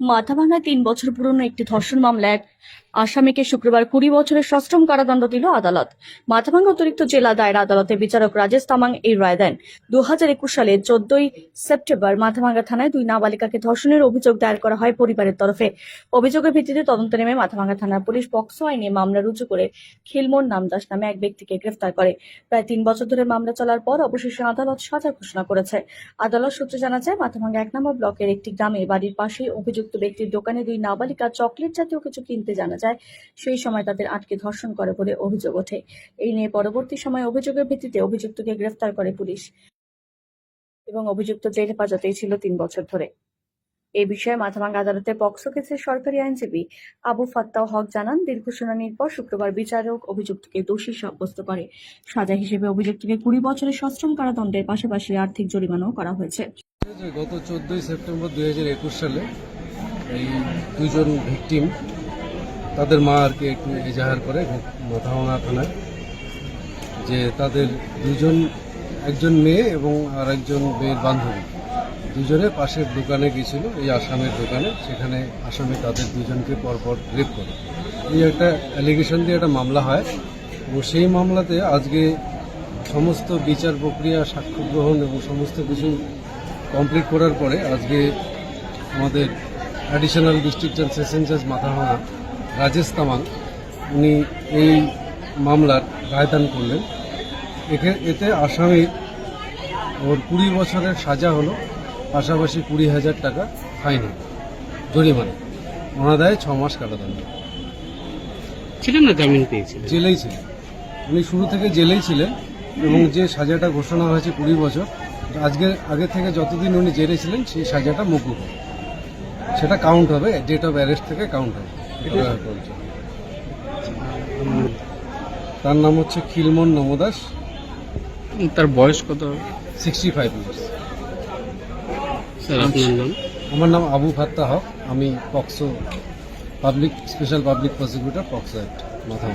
মাথাভাঙায় তিন বছর পুরনো একটি ধর্ষণ মামলায় আসামিকে শুক্রবার কুড়ি বছরের সশ্রম কারাদণ্ড দিল আদালত। মাথাভাঙা অতিরিক্ত জেলা দায়রা আদালতে বিচারক রাজেশ তামাং এই রায় দেন। দু হাজার একুশ সালে চোদ্দই সেপ্টেম্বর মাথাভাঙ্গা থানায় দুই নাবালিকাকে ধর্ষণের অভিযোগ দায়ের করা হয় পরিবারের তরফে। অভিযোগের ভিত্তিতে তদন্ত নেমে মাথাভাঙ্গা থানার পুলিশ পক্সো আইনে মামলা রুজু করে খিলমোর নামদাস নামে এক ব্যক্তিকে গ্রেফতার করে। প্রায় তিন বছর ধরে মামলা চলার পর অবশেষে আদালত সাজা ঘোষণা করেছে। আদালত সূত্রে জানা যায় মাথাভাঙ্গা এক নম্বর ব্লকের একটি গ্রামে বাড়ির পাশেই অভিযুক্ত ব্যক্তির দোকানে দুই নাবালিকা চকলেট জাতীয় কিছু কিনতে জানা যায়, সেই সময় তাদের আটকে ধর্ষণ করে বলে অভিযোগ ওঠে। এই নিয়ে পরবর্তী সময় অভিযোগের ভিত্তিতে অভিযুক্তকে গ্রেফতার করে পুলিশ এবং অভিযুক্ত জেল হেফাজতেই ছিল তিন বছর ধরে। এই বিষয়ে মাথাভাঙ্গা আদালতে পক্সো কেসের সরকারি আইনজীবী আবু ফাত্তাহ হক জানান, দীর্ঘ শুনানির পর শুক্রবার বিচারক অভিযুক্তকে দোষী সাব্যস্ত করে। সাজা হিসেবে অভিযুক্তকে কুড়ি বছরের সশ্রম কারাদণ্ডের পাশাপাশি আর্থিক জরিমানাও করা হয়েছে। গত চোদ্দোই সেপ্টেম্বর দুই হাজার একুশ সালে এই দুজন ভিকটিম তাদের মা আর কি একটু এজাহার করে মাথাভাঙা থানায়, যে তাদের দুজন, একজন মেয়ে এবং আর একজন মেয়ের বান্ধবী। দুজনে পাশের দোকানে গিয়েছিল, এই আসামের দোকানে, সেখানে আসামে তাদের দুজনকে পরপর রেপ করে। এই একটা অ্যালিগেশন দিয়ে একটা মামলা হয় এবং সেই মামলাতে আজকে সমস্ত বিচার প্রক্রিয়া, সাক্ষ্য গ্রহণ এবং সমস্ত কিছু কমপ্লিট করার পরে আজকে আমাদের অ্যাডিশনাল ডিস্ট্রিক্ট জাজ সেশন জাজ মাথাভাঙা রাজেশ তামাং উনি এই মামলার রায়দান করলেন। এখে এতে আসামির ওর কুড়ি বছরের সাজা হলো পাশাপাশি কুড়ি হাজার টাকা ফাইন হলো জরিমানা। ওনাদায় ছ মাস কারাদণ্ড। ছিলেন না জামিন পেয়েছিলেন? জেলেই ছিলেন। উনি শুরু থেকে জেলেই ছিলেন এবং যে সাজাটা ঘোষণা হয়েছে কুড়ি বছর আজকে আগে থেকে যতদিন উনি জেলে ছিলেন সেই সাজাটা মুকুব। হবে সেটা কাউন্ট হবে ডেট অফ অ্যারেস্ট থেকে কাউন্ট হবে। তার নাম হচ্ছে খিলমন নমদাস। তার বয়স কত? সিক্সটি ফাইভ ইয়ার্স আমার নাম আবু ফাত্তা হক। আমি POCSO public special public prosecutor POCSO act মাথা